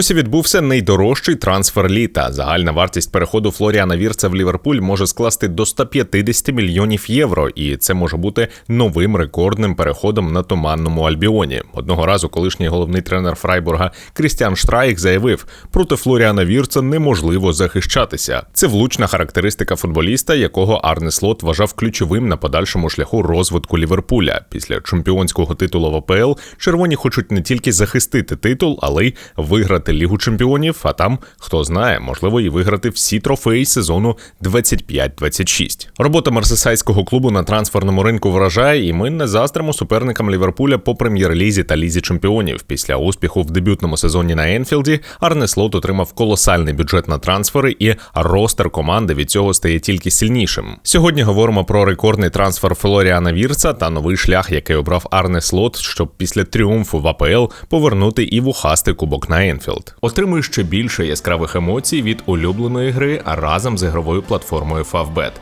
Ось і відбувся найдорожчий трансфер літа. Загальна вартість переходу Флоріана Вірца в Ліверпуль може скласти до 150 мільйонів євро, і це може бути новим рекордним переходом на туманному Альбіоні. Одного разу колишній головний тренер Фрайбурга Крістіан Штрайк заявив, проти Флоріана Вірца неможливо захищатися. Це влучна характеристика футболіста, якого Арне Слот вважав ключовим на подальшому шляху розвитку Ліверпуля. Після чемпіонського титулу в АПЛ червоні хочуть не тільки захистити титул, але й виграти виграти Лігу Чемпіонів, а там хто знає, можливо, і виграти всі трофеї сезону 25-26. Робота мерсисайського клубу на трансферному ринку вражає, і ми не застримо суперникам Ліверпуля по прем'єр-лізі та лізі чемпіонів. Після успіху в дебютному сезоні на Енфілді Арне Слот отримав колосальний бюджет на трансфери, і ростер команди від цього стає тільки сильнішим. Сьогодні говоримо про рекордний трансфер Флоріана Вірца та новий шлях, який обрав Арне Слот, щоб після тріумфу в АПЛ повернути і вухастий кубок на Енфілд. Battlefield. Отримуй ще більше яскравих емоцій від улюбленої гри разом з ігровою платформою Favbet.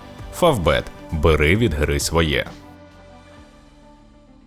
Favbet. бери від гри своє.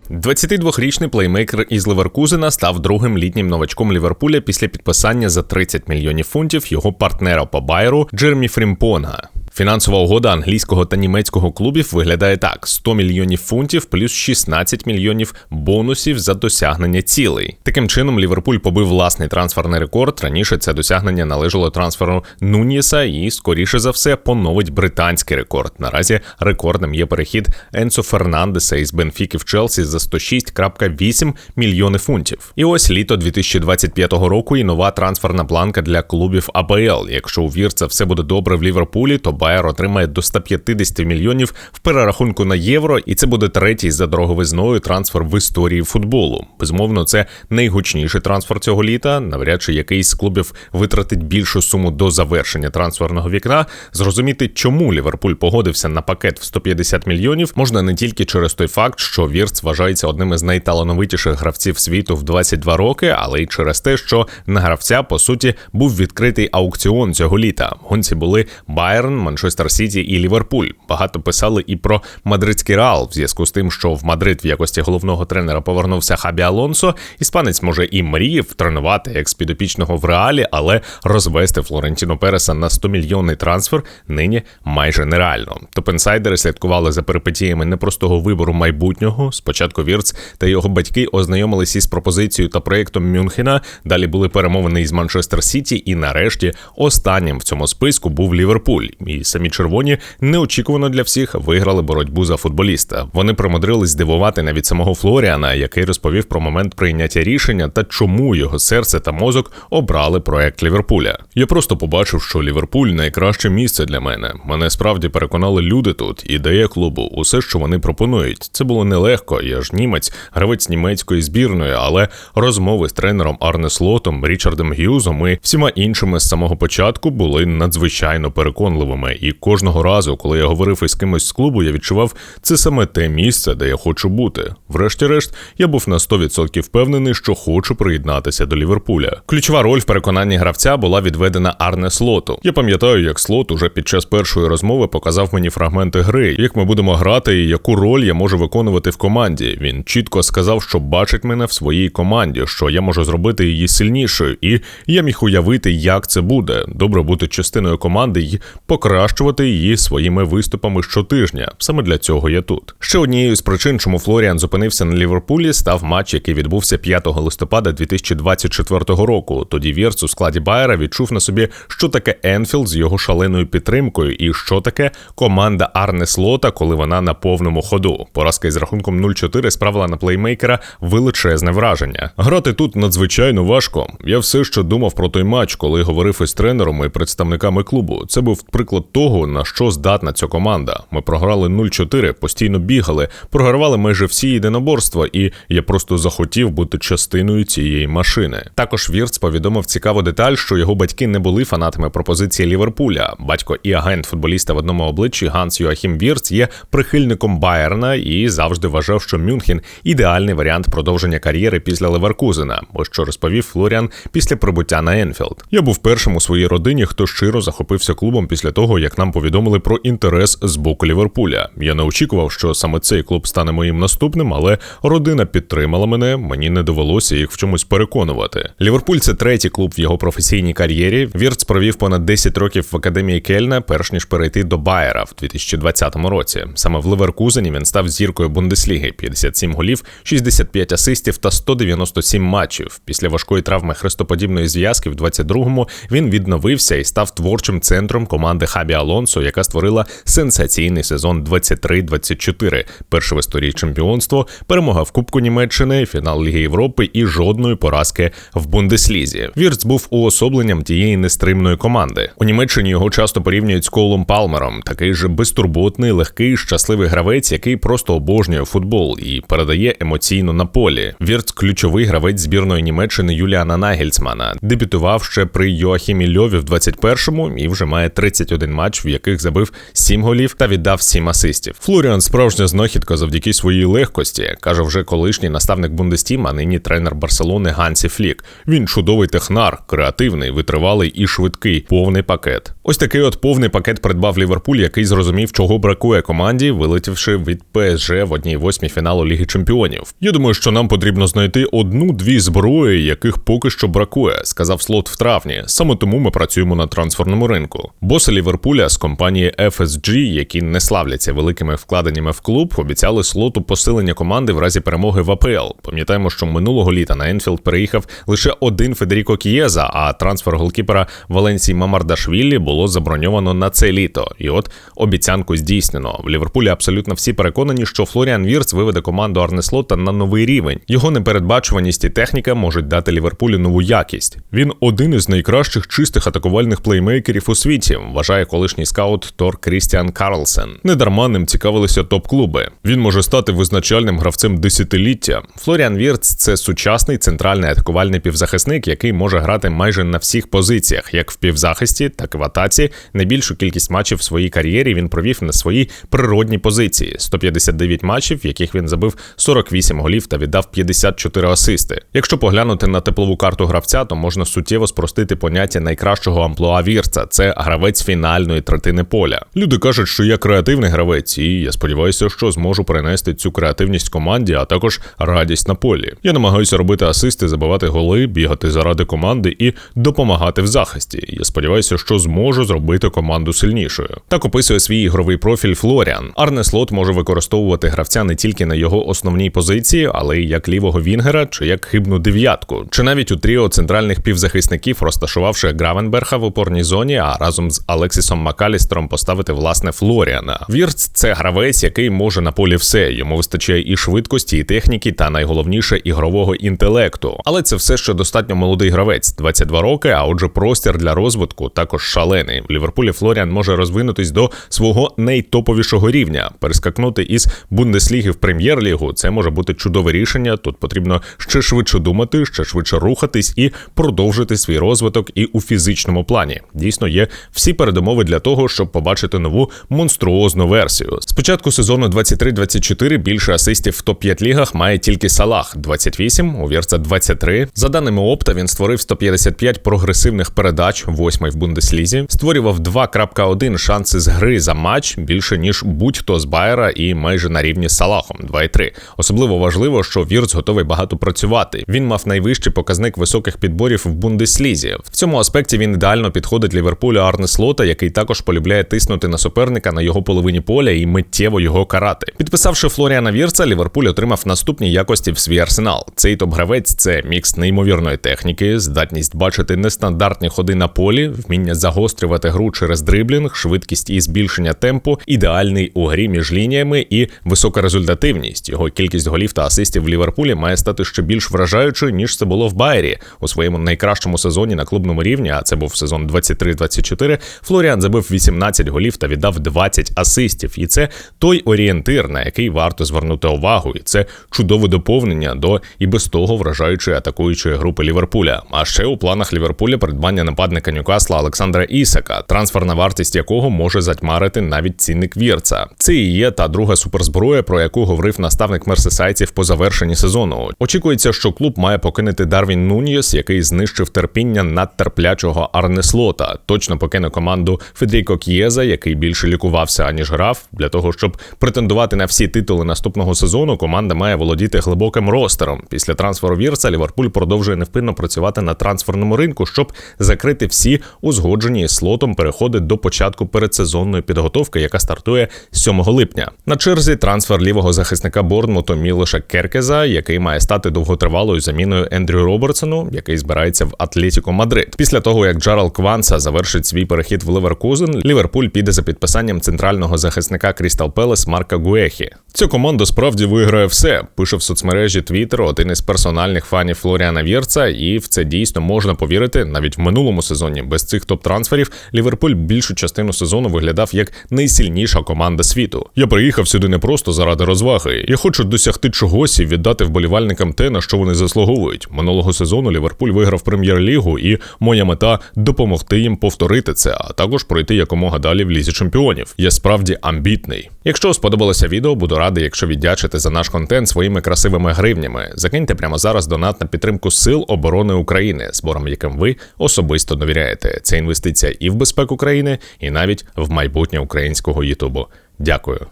22-річний плеймейкер із Леверкузена став другим літнім новачком Ліверпуля після підписання за 30 мільйонів фунтів його партнера по байру Джермі Фрімпонга. Фінансова угода англійського та німецького клубів виглядає так: 100 мільйонів фунтів плюс 16 мільйонів бонусів за досягнення цілей. Таким чином, Ліверпуль побив власний трансферний рекорд. Раніше це досягнення належало трансферу Нуніса і, скоріше за все, поновить британський рекорд. Наразі рекордним є перехід Енсо Фернандеса із Бенфіки в Челсі за 106,8 мільйони фунтів. І ось літо 2025 року і нова трансферна планка для клубів АПЛ. Якщо у вірця все буде добре в Ліверпулі, то Байер отримає до 150 мільйонів в перерахунку на євро, і це буде третій за дороговизною трансфер в історії футболу. Безумовно, це найгучніший трансфер цього літа. Навряд чи якийсь з клубів витратить більшу суму до завершення трансферного вікна. Зрозуміти, чому Ліверпуль погодився на пакет в 150 мільйонів, можна не тільки через той факт, що Вірц вважається одним із найталановитіших гравців світу в 22 роки, але й через те, що на гравця по суті був відкритий аукціон цього літа. Гонці були Байерн, Манчестер Сіті і Ліверпуль. Багато писали і про мадридський реал в зв'язку з тим, що в Мадрид в якості головного тренера повернувся Хабі Алонсо. Іспанець може і мріяв тренувати як з підопічного в реалі, але розвести Флорентіно Переса на 100 мільйонний трансфер нині майже нереально. Топенсайдери слідкували за перипетіями непростого вибору майбутнього. Спочатку Вірц та його батьки ознайомилися із пропозицією та проєктом Мюнхена. Далі були перемовини із Манчестер Сіті, і нарешті останнім в цьому списку був Ліверпуль. І самі червоні неочікувано для всіх виграли боротьбу за футболіста. Вони примудрились здивувати навіть самого Флоріана, який розповів про момент прийняття рішення та чому його серце та мозок обрали проект Ліверпуля. Я просто побачив, що Ліверпуль найкраще місце для мене. Мене справді переконали люди тут. Ідея клубу, усе, що вони пропонують. Це було нелегко. Я ж німець, гравець німецької збірної, але розмови з тренером Арне Слотом, Річардом Г'юзом і всіма іншими з самого початку були надзвичайно переконливими і кожного разу, коли я говорив із кимось з клубу, я відчував це саме те місце, де я хочу бути. Врешті-решт, я був на 100% впевнений, що хочу приєднатися до Ліверпуля. Ключова роль в переконанні гравця була відведена Арне Слоту. Я пам'ятаю, як Слот уже під час першої розмови показав мені фрагменти гри, як ми будемо грати і яку роль я можу виконувати в команді. Він чітко сказав, що бачить мене в своїй команді, що я можу зробити її сильнішою, і я міг уявити, як це буде добре бути частиною команди і покращити покращувати її своїми виступами щотижня. Саме для цього я тут. Ще однією з причин, чому Флоріан зупинився на Ліверпулі, став матч, який відбувся 5 листопада 2024 року. Тоді Вірц у складі Байера відчув на собі, що таке Енфілд з його шаленою підтримкою, і що таке команда Арне Слота, коли вона на повному ходу. Поразка із рахунком 0-4 справила на плеймейкера величезне враження. Грати тут надзвичайно важко. Я все ще думав про той матч, коли говорив із тренером і представниками клубу. Це був приклад того, на що здатна ця команда. Ми програли 0-4, постійно бігали, програвали майже всі єдиноборства, і я просто захотів бути частиною цієї машини. Також Вірц повідомив цікаву деталь, що його батьки не були фанатами пропозиції Ліверпуля. Батько і агент футболіста в одному обличчі Ганс Йоахім Вірц є прихильником Байерна і завжди вважав, що Мюнхен ідеальний варіант продовження кар'єри після Леверкузена. Ось що розповів Флоріан після прибуття на Енфілд. Я був першим у своїй родині, хто щиро захопився клубом після того, як нам повідомили про інтерес з боку Ліверпуля. Я не очікував, що саме цей клуб стане моїм наступним, але родина підтримала мене. Мені не довелося їх в чомусь переконувати. Ліверпуль це третій клуб в його професійній кар'єрі. Вірц провів понад 10 років в академії Кельна, перш ніж перейти до Байера в 2020 році. Саме в Леверкузені він став зіркою Бундесліги: 57 голів, 65 асистів та 197 матчів. Після важкої травми хрестоподібної зв'язки в 22-му він відновився і став творчим центром команди Хабі Алонсо, яка створила сенсаційний сезон 23-24. Перше в історії чемпіонство, перемога в Кубку Німеччини, фінал Ліги Європи і жодної поразки в Бундеслізі. Вірц був уособленням тієї нестримної команди. У Німеччині його часто порівнюють з Колом Палмером, такий же безтурботний, легкий, щасливий гравець, який просто обожнює футбол і передає емоційно на полі. Вірц ключовий гравець збірної Німеччини Юліана Нагельцмана. Дебютував ще при Йоахімі Льові в 21-му і вже має 31 матч, в яких забив 7 голів та віддав 7 асистів. Флоріан справжня знахідка завдяки своїй легкості, каже вже колишній наставник Бундестім, а нині тренер Барселони Гансі Флік. Він чудовий технар, креативний, витривалий і швидкий, повний пакет. Ось такий от повний пакет придбав Ліверпуль, який зрозумів, чого бракує команді, вилетівши від ПСЖ в одній восьмій фіналу Ліги Чемпіонів. Я думаю, що нам потрібно знайти одну-дві зброї, яких поки що бракує, сказав слот в травні. Саме тому ми працюємо на трансферному ринку. Боси Ліверпуля з компанії FSG, які не славляться великими вкладеннями в клуб, обіцяли слоту посилення команди в разі перемоги в АПЛ. Пам'ятаємо, що минулого літа на Енфілд переїхав лише один Федеріко Кієза, а трансфер голкіпера Валенсії Мамардашвілі було заброньовано на це літо. І от обіцянку здійснено. В Ліверпулі абсолютно всі переконані, що Флоріан Вірц виведе команду Арнеслота на новий рівень. Його непередбачуваність і техніка можуть дати Ліверпулю нову якість. Він один із найкращих чистих атакувальних плеймейкерів у світі, вважає колишній скаут Тор Крістіан Карлсен. Недарма ним цікавилися топ-клуби. Він може стати визначальним гравцем десятиліття. Флоріан Вірц це сучасний центральний атакувальний півзахисник, який може грати майже на всіх позиціях, як в півзахисті, так і в атаці. Найбільшу кількість матчів в своїй кар'єрі він провів на своїй природній позиції: 159 матчів, в яких він забив 48 голів та віддав 54 асисти. Якщо поглянути на теплову карту гравця, то можна суттєво спростити поняття найкращого амплуа вірца. Це гравець фінальної третини поля. Люди кажуть, що я креативний гравець, і я сподіваюся, що зможу перенести цю креативність команді, а також радість на полі. Я намагаюся робити асисти, забивати голи, бігати заради команди і допомагати в захисті. Я сподіваюся, що зможу зробити команду сильнішою. Так описує свій ігровий профіль Флоріан. Арне Слот може використовувати гравця не тільки на його основній позиції, але й як лівого вінгера чи як хибну дев'ятку, чи навіть у тріо центральних півзахисників, розташувавши Гравенберга в опорній зоні, а разом з Алексісом Макалістером поставити власне Флоріана. Вірц це гравець, який може на полі все. Йому вистачає і швидкості, і техніки, та найголовніше ігрового інтелекту. Але це все ще достатньо молодий гравець, 22 роки. А отже, простір для розвитку також шалений. В Ліверпулі Флоріан може розвинутись до свого найтоповішого рівня, перескакнути із Бундесліги в прем'єр-лігу. Це може бути чудове рішення. Тут потрібно ще швидше думати, ще швидше рухатись і продовжити свій розвиток і у фізичному плані. Дійсно, є всі передумови для того, щоб побачити нову монструозну версію. Спочатку сезону 23-24 більше асистів в топ-5 лігах має тільки Салах 28, у Вірца 23. За даними Опта, він створив 155 прогресивних передач, восьмий в Бундеслізі, створював 2.1 шанси з гри за матч більше ніж будь-хто з Байера і майже на рівні з Салахом 2,3. Особливо важливо, що Вірц готовий багато працювати. Він мав найвищий показник високих підборів в Бундеслізі. В цьому аспекті він ідеально підходить Ліверпулю Арне Слота, який також полюбляє тиснути на суперника на його половині поля і миттєво його карати. Підписавши Флоріана Вірца, Ліверпуль отримав наступні якості в свій арсенал. Цей топ-гравець це мікс неймовірної техніки, здатність бачити нестандартні ходи на полі, вміння загострювати гру через дриблінг, швидкість і збільшення темпу, ідеальний у грі між лініями і висока результативність. Його кількість голів та асистів в Ліверпулі має стати ще більш вражаючою, ніж це було в Байері у своєму найкращому сезоні на клубному рівні. А це був сезон 23-24, Флоріан забив 18 голів та віддав 20 асистів. І це той орієнтир, на який варто звернути увагу. І це чудове доповнення до і без того вражаючої атакуючої групи Ліверпуля. А ще у планах Ліверпуля придбання нападника Ньюкасла Олександра Ісака, трансферна вартість якого може затьмарити навіть цінник вірца. Це і є та друга суперзброя, про яку говорив наставник мерсесайців по завершенні сезону. Очікується, що клуб має покинути Дарвін Нунієс, який знищив терпіння надтерплячого Арнеслота. Точно покине команду Федеріко К'єза, який більше лікувався аніж грав. Для того щоб претендувати на всі титули наступного сезону, команда має володіти глибоким ростером. Після трансферу Вірса Ліверпуль продовжує невпинно працювати на трансферному ринку, щоб закрити всі узгоджені слотом переходи до початку передсезонної підготовки, яка стартує 7 липня. На черзі трансфер лівого захисника Борнмуту Мілоша Керкеза, який має стати довготривалою заміною Ендрю Робертсону, який збирається в Атлетіко Мадрид. Після того як Джерал Кванса завершить свій перехід в Ливеркузен, Ліверпуль піде за підписанням центрального захисника Крістал Пелес Марка Гуехі. Ця команда справді виграє все. Пише в соцмережі Twitter один із персональних фанів Флоріана Вірца, і в це дійсно можна повірити. Навіть в минулому сезоні без цих топ-трансферів Ліверпуль більшу частину сезону виглядав як найсильніша команда світу. Я приїхав сюди не просто заради розваги. Я хочу досягти чогось і віддати вболівальникам те, на що вони заслуговують. Минулого сезону Ліверпуль виграв прем'єр-лігу, і моя мета допомогти їм повторити це, а також пройти якомога далі в лізі чемпіонів. Я справді амбітний. Якщо сподобалося відео, буду радий, якщо віддячите за наш контент своїми красивими гривнями. Закиньте прямо зараз донат на підтримку сил оборони України, збором яким ви особисто довіряєте. Це інвестиція і в безпеку країни, і навіть в майбутнє українського Ютубу. Дякую.